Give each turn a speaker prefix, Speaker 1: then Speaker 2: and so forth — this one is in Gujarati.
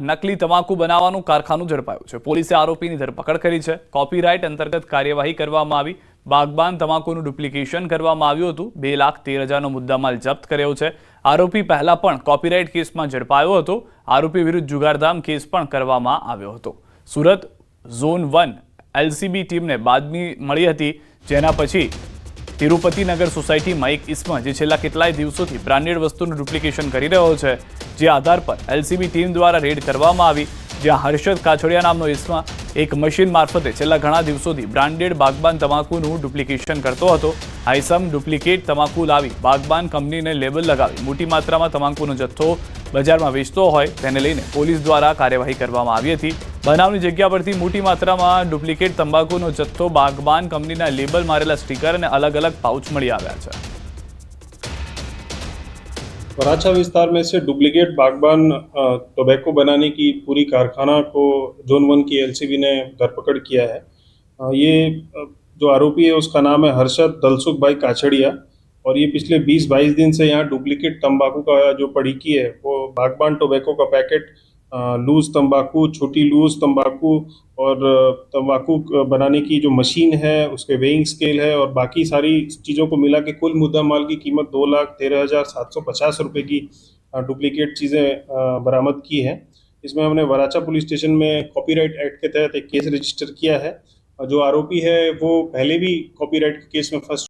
Speaker 1: નકલી તમાકુ બનાવવાનું કારખાનું ઝડપાયું છે. પોલીસે આરોપીની ધરપકડ કરી છે. કોપીરાઇટ અંતર્ગત કાર્યવાહી કરવામાં આવી. બાગબાન તમાકુનું ડુપ્લિકેશન કરવામાં આવ્યું હતું. બે લાખ તેર હજારનો મુદ્દામાલ જપ્ત કર્યો છે. આરોપી પહેલા પણ કોપીરાઇટ કેસમાં ઝડપાયો હતો. આરોપી વિરુદ્ધ જુગારધામ કેસ પણ કરવામાં આવ્યો હતો. સુરત ઝોન વન એલસીબી ટીમને બાદમી મળી હતી. જેના પછી તિરુપતિનગર સોસાયટીમાં એક ઇસમા જે છેલ્લા કેટલાય દિવસોથી બ્રાન્ડેડ વસ્તુનું ડુપ્લિકેશન કરી રહ્યો છે. જે આધાર પર એલસીબી ટીમ દ્વારા રેડ કરવામાં આવી, જ્યાં હર્ષદ કાછડિયા નામનો ઇસમા એક મશીન મારફતે છેલ્લા ઘણા દિવસોથી બ્રાન્ડેડ બાગબાન તમાકુનું ડુપ્લિકેશન કરતો હતો. આઈસમ ડુપ્લિકેટ તમાકુ લાવી બાગબાન કંપનીને લેબલ લગાવી મોટી માત્રામાં તમાકુનો જથ્થો બજારમાં વેચતો હોય તેને લઈને પોલીસ દ્વારા કાર્યવાહી કરવામાં આવી હતી. બનાવની જગ્યા પરથી મોટી માત્રામાં ડુપ્લિકેટ તંબાકુનો જથ્થો બાગબાન કંપનીના લેબલ મારેલા સ્ટીકર અને અલગ અલગ પાઉચ મળી આવ્યા છે.
Speaker 2: वराछा विस्तार में से डुप्लीकेट बागबान टोबैको बनाने की पूरी कारखाना को जोन वन की एलसीबी ने धरपकड़ किया है। ये जो आरोपी है उसका नाम है हर्षद दलसुख भाई काछड़िया और ये पिछले 20-22 दिन से यहाँ डुप्लीकेट तंबाकू का जो पड़ीकी है, वो बागबान टोबैको का पैकेट लूज तंबाकू, छोटी लूज तंबाकू और तंबाकू बनाने की जो मशीन है, उसके वेइंग स्केल है और बाकी सारी चीज़ों को मिला के कुल मुद्दा माल की कीमत दो लाख तेरह हज़ार सात सौ पचास रुपये की डुप्लीकेट चीज़ें बरामद की हैं। इसमें हमने वराचा पुलिस स्टेशन में कॉपीराइट एक्ट के तहत एक केस रजिस्टर किया है। जो आरोपी है, वो पहले भी कॉपीराइट के केस में फंस